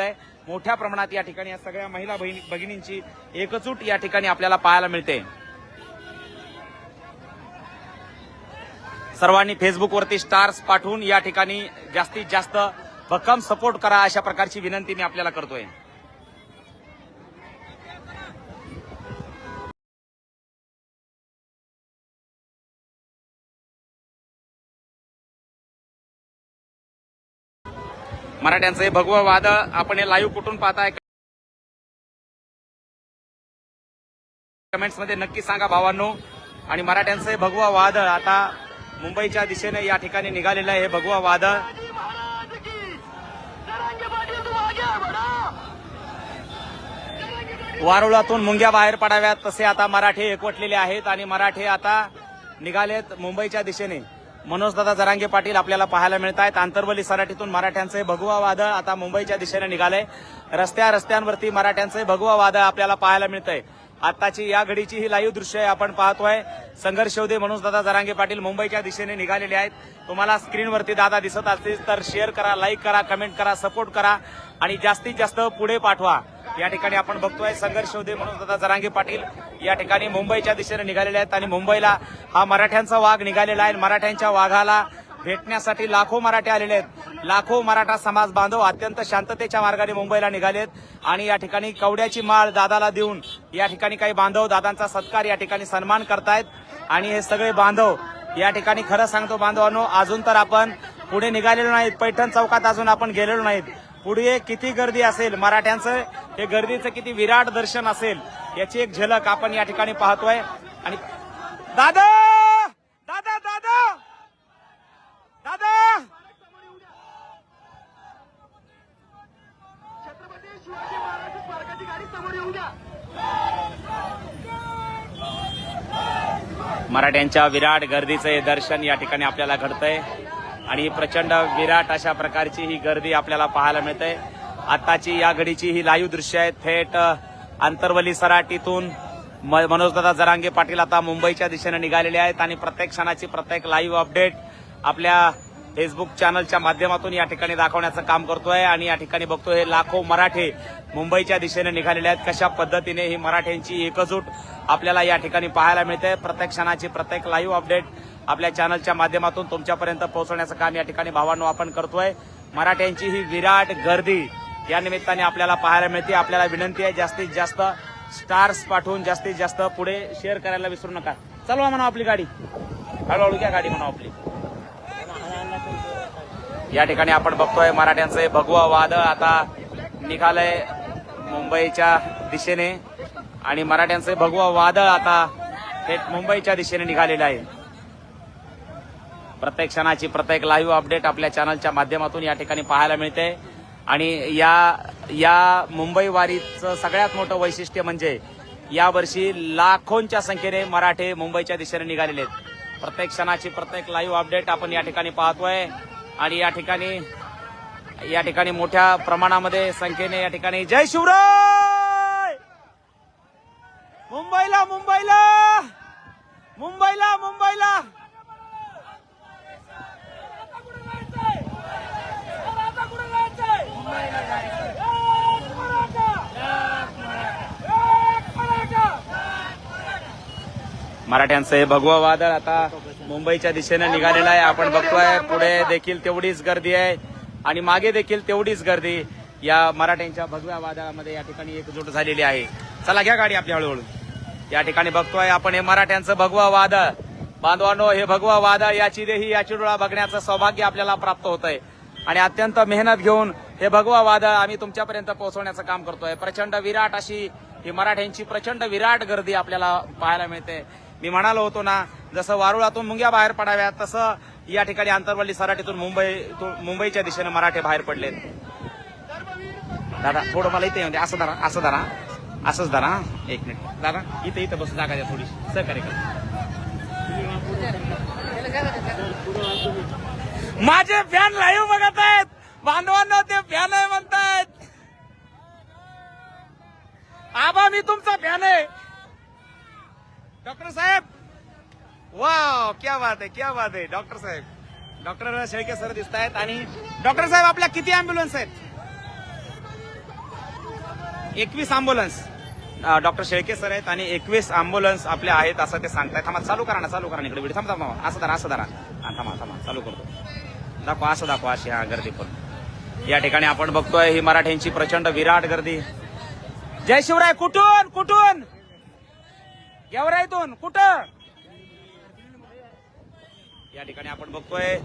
आहे मोठ्या प्रमाणात या ठिकाणी या सगळ्या महिला भगिनींची एकजूट या ठिकाणी आपल्याला पाहायला मिळते. सर्वांनी फेसबुकवरती स्टार्स पाठवून या ठिकाणी जास्तीत जास्त भक्कम सपोर्ट करा अशा प्रकारची विनंती मी आपल्याला करतोय. मराठ्यांचं हे भगवं वादळ आपण हे लाईव्ह कुठून पाहताय? कमेंट्समध्ये नक्की सांगा भावांनो. आणि मराठ्यांचं हे भगवा वादळ आता मुंबईच्या दिशेने या ठिकाणी निघालेलं आहे हे भगवा वादळ. वारुळातून मुंग्या बाहेर पडाव्यात तसे आता मराठे एकवटलेले आहेत आणि मराठे आता निघालेत मुंबईच्या दिशेने. मनोजदादा जरांगे पाटील आपल्याला पाहायला मिळत आहेत आंतरवली सराटीतून मराठ्यांचं भगवा वादळ आता मुंबईच्या दिशेने निघालंय. रस्त्या रस्त्यांवरती मराठ्यांचं भगवा वादळ आपल्याला पाहायला मिळतंय. आताची या घडीची ही लाईव्ह दृश्य आहे आपण पाहतोय. संघर्ष होते म्हणून दादा जरांगे पाटील मुंबईच्या दिशेने निघालेले आहेत. तुम्हाला स्क्रीनवरती दादा दिसत असतील तर शेअर करा लाईक करा कमेंट करा सपोर्ट करा आणि जास्तीत जास्त पुढे पाठवा. या ठिकाणी आपण बघतोय संघर्ष होते म्हणून दादा जरांगे पाटील या ठिकाणी मुंबईच्या दिशेने निघालेले आहेत आणि मुंबईला हा मराठ्यांचा वाघ निघालेला आहे. मराठ्यांच्या वाघाला भेटण्यासाठी लाखो मराठे आलेले आहेत. लाखो मराठा समाज बांधव अत्यंत शांततेच्या मार्गाने मुंबईला निघालेत आणि या ठिकाणी कवड्याची माळ दादाला देऊन या ठिकाणी काही बांधव दादांचा सत्कार या ठिकाणी सन्मान करतायत. आणि हे सगळे बांधव या ठिकाणी खरं सांगतो बांधवांनो अजून तर आपण पुढे निघालेलो नाहीत. पैठण चौकात अजून आपण गेलेलो नाहीत. पुढे किती गर्दी असेल मराठ्यांचं हे गर्दीचं किती विराट दर्शन असेल याची एक झलक आपण या ठिकाणी पाहतोय. आणि दादा! दादा दादा! दादा! छत्रपती शिवाजी महाराज स्मारकाची गाडी समोर येऊन द्या मराठ्यांच्या विराट गर्दीचं हे दर्शन या ठिकाणी आपल्याला घडतंय. आणि प्रचंड विराट अशा प्रकारची ही गर्दी आपल्याला पाहायला मिळते आताची या घडीची ही लाईव्ह दृश्य आहेत थेट आंतरवली सराटीतून म- मनोजदादा जरांगे पाटील आता मुंबईच्या दिशेने निघालेले आहेत. आणि प्रत्येक क्षणाची प्रत्येक लाईव्ह अपडेट आपल्या फेसबुक चॅनलच्या माध्यमातून या ठिकाणी दाखवण्याचं काम करतोय आणि या ठिकाणी बघतोय हे लाखो मराठे मुंबईच्या दिशेने निघालेले आहेत. कशा पद्धतीने ही मराठ्यांची एकजूट आपल्याला या ठिकाणी पाहायला मिळते प्रत्येक क्षणाची प्रत्येक लाईव्ह अपडेट आपल्या चॅनलच्या माध्यमातून तुमच्यापर्यंत पोहोचवण्याचं काम या ठिकाणी भावांनो आपण करतोय. मराठ्यांची ही विराट गर्दी या निमित्ताने आपल्याला पाहायला मिळते. आपल्याला विनंती आहे जास्तीत जास्त स्टार्स पाठवून जास्तीत जास्त पुढे शेअर करायला विसरू नका. चलवा म्हणा आपली गाडी. हळूहळू घ्या गाडी म्हणा आपली. या ठिकाणी आपण बघतोय मराठ्यांचं भगवा वादळ आता निघालंय मुंबईच्या दिशेने. आणि मराठ्यांचं भगवा वादळ आता थेट मुंबईच्या दिशेने निघालेलं आहे. प्रत्येक क्षणाची प्रत्येक लाईव्ह अपडेट आपल्या चॅनलच्या माध्यमातून या ठिकाणी पाहायला मिळते. आणि या या मुंबई वारीचं सगळ्यात मोठं वैशिष्ट्य म्हणजे यावर्षी लाखोंच्या संख्येने मराठे मुंबईच्या दिशेने निघालेले आहेत. प्रत्येक क्षणाची प्रत्येक लाईव्ह अपडेट आपण या ठिकाणी पाहतोय. आणि या ठिकाणी या ठिकाणी मोठ्या प्रमाणामध्ये संख्येने या ठिकाणी जय शिवराय! मुंबईला मुंबईला! मुंबईला मुंबईला! मराठ्यांचं हे भगवा वादळ आता मुंबईच्या दिशेने निघालेलं आहे. आपण बघतोय पुढे देखील तेवढीच गर्दी आहे. आणि मागे देखील तेवढीच गर्दी या मराठ्यांच्या भगव्या वादळामध्ये या ठिकाणी एकजूट झालेली आहे. चला घ्या गाडी आपली हळूहळू. या ठिकाणी बघतोय आपण हे मराठ्यांचं भगवा वादळ. बांधवांनो हे भगवा वादळ याची देही याची डोळा बघण्याचं सौभाग्य आपल्याला प्राप्त होत आहे आणि अत्यंत मेहनत घेऊन हे भगवा वादळ आम्ही तुमच्यापर्यंत पोहोचवण्याचं काम करतोय. प्रचंड विराट अशी ही मराठ्यांची प्रचंड विराट गर्दी आपल्याला पाहायला मिळते. मी म्हणालो होतो ना जसं वारुळातून मुंग्या बाहेर पडाव्यात तसं या ठिकाणी आंतरवल्ली सराटीतून मुंबई मुंबईच्या दिशेने मराठे बाहेर पडलेत. दादा थोडं मला इथे म्हणजे असं धरा असं धरा. असंच धरा एक मिनिट. दादा इथे इथं बस जागा द्या थोडी सहकार्य करा. माझे फॅन लाईव्ह बघत आहेत. बांधवांना ते फॅन आहे म्हणतायत. आबा मी तुमचा फॅन आहे. डॉक्टर साहेब! वाव क्या बात आहे क्या बात आहे. डॉक्टर साहेब डॉक्टर शेळके सर दिसत आहेत आणि डॉक्टर साहेब आपल्या किती अँब्युलन्स आहेत? एकवीस अँब्युलन्स डॉक्टर शेळके सर आहेत आणि एकवीस अँब्युलन्स आपल्या आहेत असं ते सांगतायत. थांबा चालू करा ना चालू करा इकडे व्हिडिओ थांबा थांबा. असं धरा असं धरा. हा थांबा थांबा. चालू करतो. दाखवा असं दाखवा अशी हा गर्दी पण. या ठिकाणी आपण बघतोय ही मराठ्यांची प्रचंड विराट गर्दी. जय शिवराय कुठून कुठून? गेवराईतून कुठं? या ठिकाणी आपण बघतोय.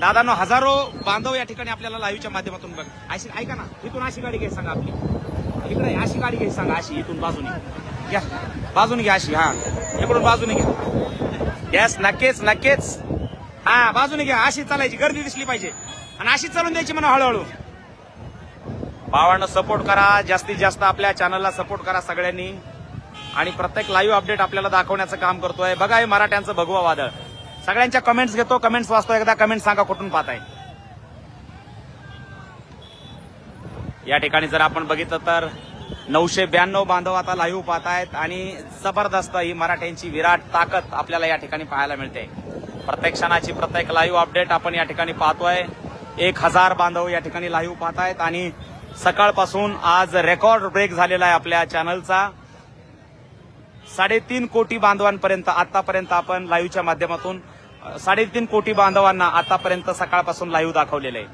दादानो हजारो बांधव या ठिकाणी आपल्याला लाईव्हच्या माध्यमातून बघ. अशी ऐका ना इथून अशी गाडी घ्यायची सांगा आपली. इकडे अशी गाडी घ्यायची सांगा अशी इथून बाजूने. घ्या बाजूने घ्या अशी हा. इकडून बाजूने घ्या. गॅस नक्कीच नक्कीच. हा बाजूने घ्या. अशी चालायची गर्दी दिसली पाहिजे. आणि अशी चालून द्यायची म्हणा हळूहळू. भावांना सपोर्ट करा. जास्तीत जास्त आपल्या चॅनलला सपोर्ट करा सगळ्यांनी. आणि प्रत्येक लाईव्ह अपडेट आपल्याला दाखवण्याचं काम करतोय. बघा हे मराठ्यांचं भगवा वादळ. सगळ्यांच्या कमेंट्स घेतो कमेंट्स वाचतो. एकदा कमेंट सांगा कुठून पाहताय. या ठिकाणी जर आपण बघितलं तर नऊशे ब्याण्णव बांधव आता लाईव्ह पाहतायत आणि जबरदस्त ही मराठ्यांची विराट ताकद आपल्याला या ठिकाणी पाहायला मिळते. प्रत्येक क्षणाची प्रत्येक लाईव्ह अपडेट आपण या ठिकाणी पाहतोय. एक हजार बांधव या ठिकाणी लाईव्ह पाहतायत आणि सकाळपासून आज रेकॉर्ड ब्रेक झालेला आहे आपल्या चॅनलचा साडेतीन कोटी बांधवांपर्यंत आतापर्यंत आपण लाईव्हच्या माध्यमातून साडेतीन कोटी बांधवांना आतापर्यंत सकाळपासून लाईव्ह दाखवलेलं आहे.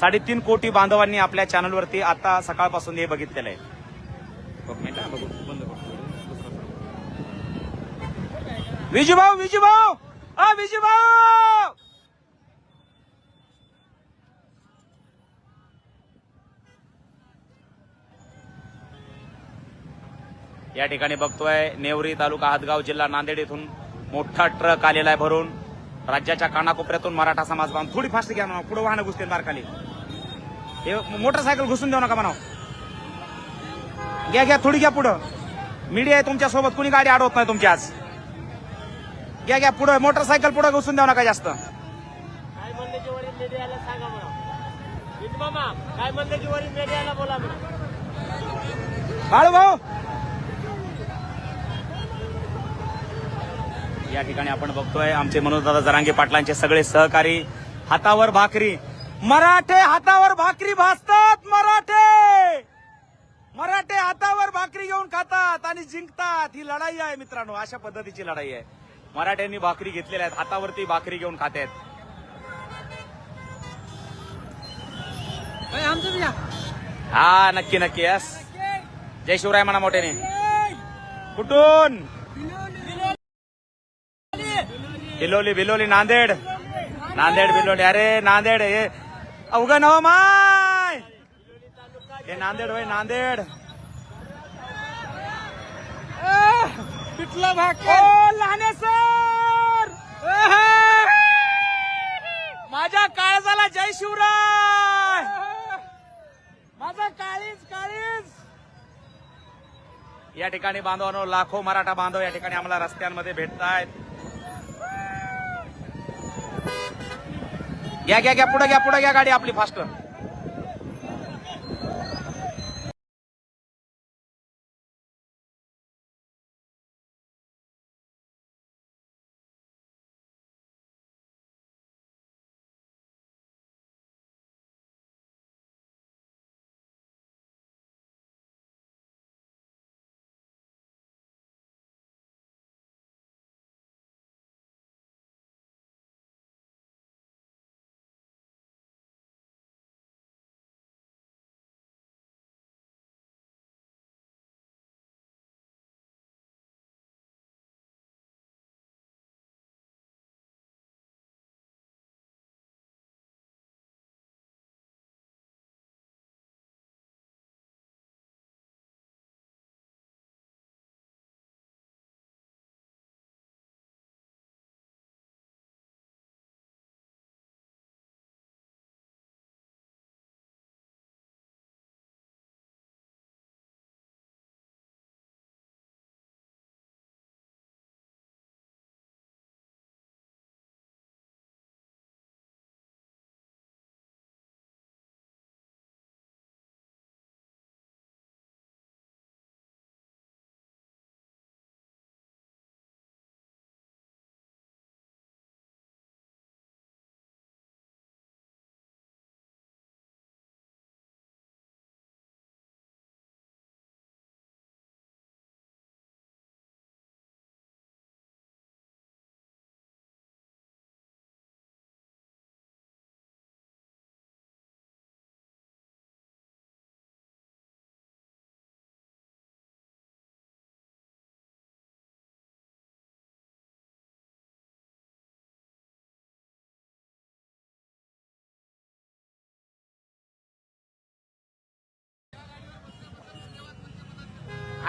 साडेतीन कोटी बांधवांनी आपल्या चॅनलवरती आता सकाळपासून हे बघितलेलं आहे. हा. विजूभाऊ विजूभाऊ! विजूभाऊ! या ठिकाणी बघतोय नेवरी तालुका हातगाव जिल्हा नांदेड येथून मोठा ट्रक आलेला आहे भरून. राज्याच्या कानाकोपऱ्यातून मराठा समाज बांध थोडी फास्ट घ्या ना पुढे वाहनं घुसतील मार्काली हे मोटरसायकल घुसून देऊ नका म्हणाव. घ्या घ्या थोडी घ्या पुढं. मीडिया आहे तुमच्यासोबत कुणी गाडी अडवत नाही तुमची आज. घ्या घ्या पुढं. मोटरसायकल पुढे घुसून देऊ नका जास्त. काय म्हणले की वरील मीडियाला बोला बाळू भाऊ या ठिकाणी आपण बघतोय आमचे मनोजदादा जरांगे पाटलांचे सगळे सहकारी हातावर भाकरी. मराठे हातावर भाकरी भासतात मराठे! मराठे हातावर भाकरी घेऊन खातात आणि जिंकतात. ही लढाई आहे मित्रांनो अशा पद्धतीची लढाई आहे. मराठ्यांनी भाकरी घेतलेल्या आहेत हातावरती भाकरी घेऊन खात आहेत. हा नक्की नक्की यस. जय शिवराय म्हणा मोठ्याने. कुठून? बिलोली बिलोली नांदेड. नांदेड बिलोली. अरे नांदेड हे अवघण हो माय! हे नांदेड होय नांदेड. पिठला भाग लहाने सर! माझ्या काळजाला जय शिवराय! माझा काळीज काळीज. या ठिकाणी बांधवांनो लाखो मराठा बांधव या ठिकाणी आम्हाला रस्त्यांमध्ये भेटतायत. घ्या घ्या घ्या पुढे घ्या पुढे घ्या गाडी आपली फास्ट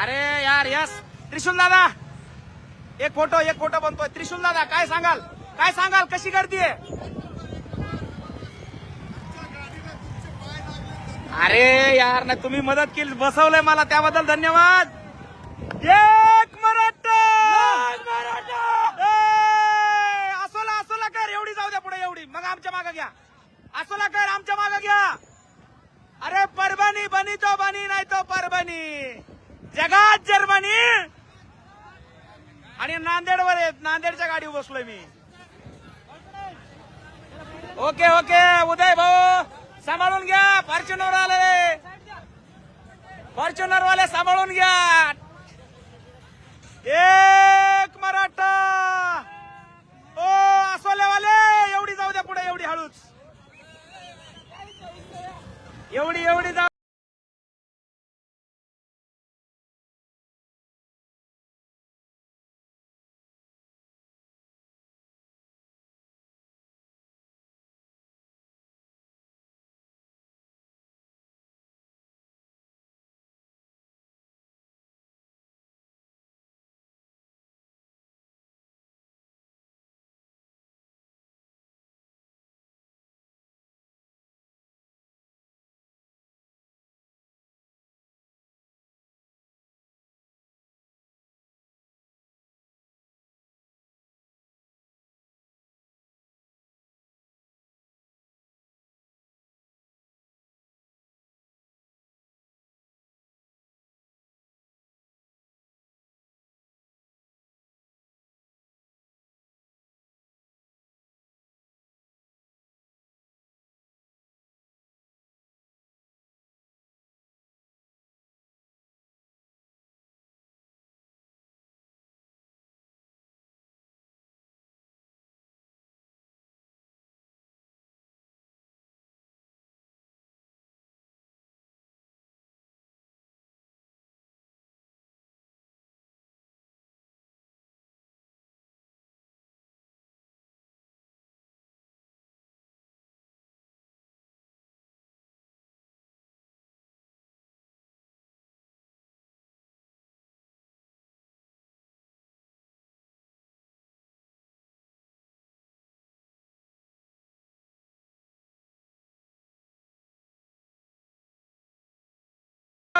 अरे यार यस. त्रिशूल दादा. एक फोटो एक फोटो बनतोय. त्रिशूल दादा काय सांगाल? काय सांगाल? कशी गर्दी आहे? अरे यार ना तुम्ही मदत केली बसवलंय मला त्याबद्दल धन्यवाद. एक मराठा! असोला असोला कर एवढी जाऊ द्या पुढे एवढी. मग आमच्या मागे घ्या. असोला कर आमच्या मागे घ्या. अरे परभणी बनी तो बनी नाही तो परभणी. जगात जर्मनी! आणि नांदेडवर आहेत नांदेडच्या गाडीवर बसलोय मी. ओके ओके उदय भाऊ सांभाळून घ्या फॉर्च्युनर आले फॉर्च्युनर वाले सांभाळून घ्या. एक मराठा. ओ असोलेवाले एवढी जाऊ द्या पुढे एवढी हळूच. एवढी एवढी जाऊ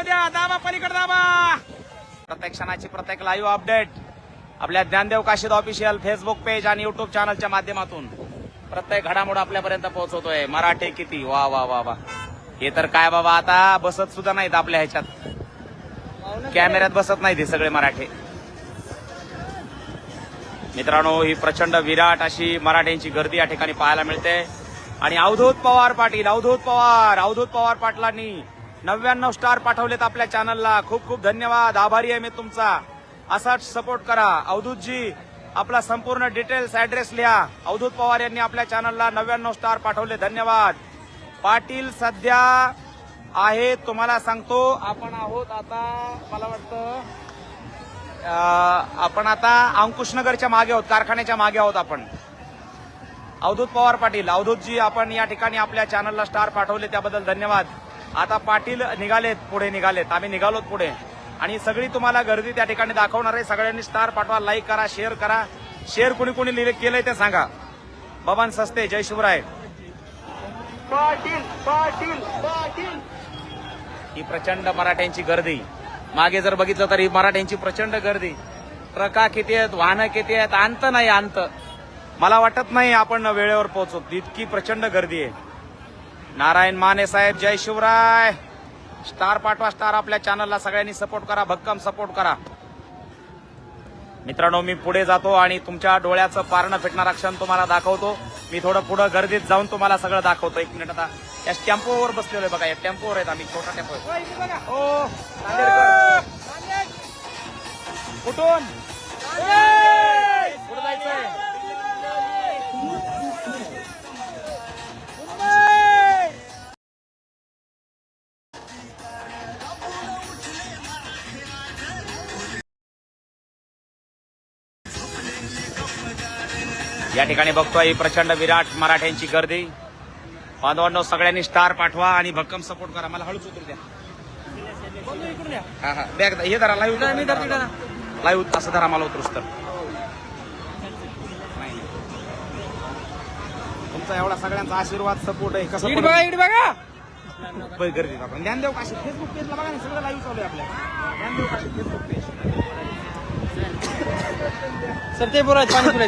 द्या दाबा पलीकडे दाबा. प्रत्येक क्षणाची प्रत्येक लाईव्ह अपडेट आपल्या Dnyandev Kashid official Facebook page आणि युट्यूब चॅनलच्या माध्यमातून प्रत्येक घडामोड आपल्यापर्यंत पोहोचवतोय. मराठी किती? वा वा वा वा. हे तर काय बाबा आता बसत सुद्धा नाहीत आपल्या ह्याच्यात. कॅमेऱ्यात बसत नाहीत हे सगळे मराठी. मित्रांनो ही प्रचंड विराट अशी मराठ्यांची गर्दी या ठिकाणी पाहायला मिळते. आणि अवधूत पवार पाटील अवधूत पवार अवधूत पवार पाटलांनी नव्याण्णव स्टार पाठवलेत आपल्या चॅनलला. खूप खूप धन्यवाद. आभारी आहे मी तुमचा. असाच सपोर्ट करा. अवधूतजी आपला संपूर्ण डिटेल्स ऍड्रेस लिहा. अवधूत पवार यांनी आपल्या चॅनलला नव्याण्णव स्टार पाठवले. धन्यवाद. पाटील सध्या आहे तुम्हाला सांगतो आपण आहोत आता मला वाटतं आपण आता अंकुशनगरच्या मागे आहोत कारखान्याच्या मागे आहोत आपण. अवधूत पवार पाटील अवधूतजी आपण या ठिकाणी आपल्या चॅनलला स्टार पाठवले त्याबद्दल धन्यवाद. आता पाटील निघालेत पुढे निघालेत. आम्ही निघालोत पुढे. आणि सगळी तुम्हाला गर्दी त्या ठिकाणी दाखवणार आहे. सगळ्यांनी स्टार पाठवा लाईक करा शेअर करा. शेअर कोणी कोणी लिहिले केलंय ते सांगा. बबन सस्ते जय शिवराय. पाटील पाटील पाटील. ही प्रचंड मराठ्यांची गर्दी. मागे जर बघितलं तर ही मराठ्यांची प्रचंड गर्दी. ट्रका किती आहेत वाहनं किती आहेत अंत नाही अंत. मला वाटत नाही आपण वेळेवर पोहोचू. इतकी प्रचंड गर्दी आहे. नारायण माने साहेब जय शिवराय. स्टार पाठवा स्टार आपल्या चॅनलला सगळ्यांनी सपोर्ट करा भक्कम सपोर्ट करा. मित्रांनो मी पुढे जातो आणि तुमच्या डोळ्याचं पारणं फिटणारा क्षण तुम्हाला दाखवतो. मी थोडं पुढं गर्दीत जाऊन तुम्हाला सगळं दाखवतो. एक मिनिट आता. या टेम्पोवर बसलेलो बघा या टेम्पोवर आहेत आम्ही. छोटा टेम्पो. कुठून? कुठं जायचंय. या ठिकाणी बघतोय ही प्रचंड विराट मराठ्यांची गर्दी. बांधवांनो सगळ्यांनी स्टार पाठवा आणि भक्कम सपोर्ट करा. मला हळूच उतरू द्या. हा हा. बॅग हे धरा लाईव्ह? लाईव्ह असं धरा मला उतरूस तर. तुमचा एवढा सगळ्यांचा आशीर्वाद सपोर्ट आहे कसं? बघा इकडे बघा. गर्दीत आपण देऊ काशी फेसबुक पेजला बघा ना सगळं लाईव्ह चालू आहे आपल्या. देऊ काशी फेसबुक पेज सर ते बोलायचं पाणी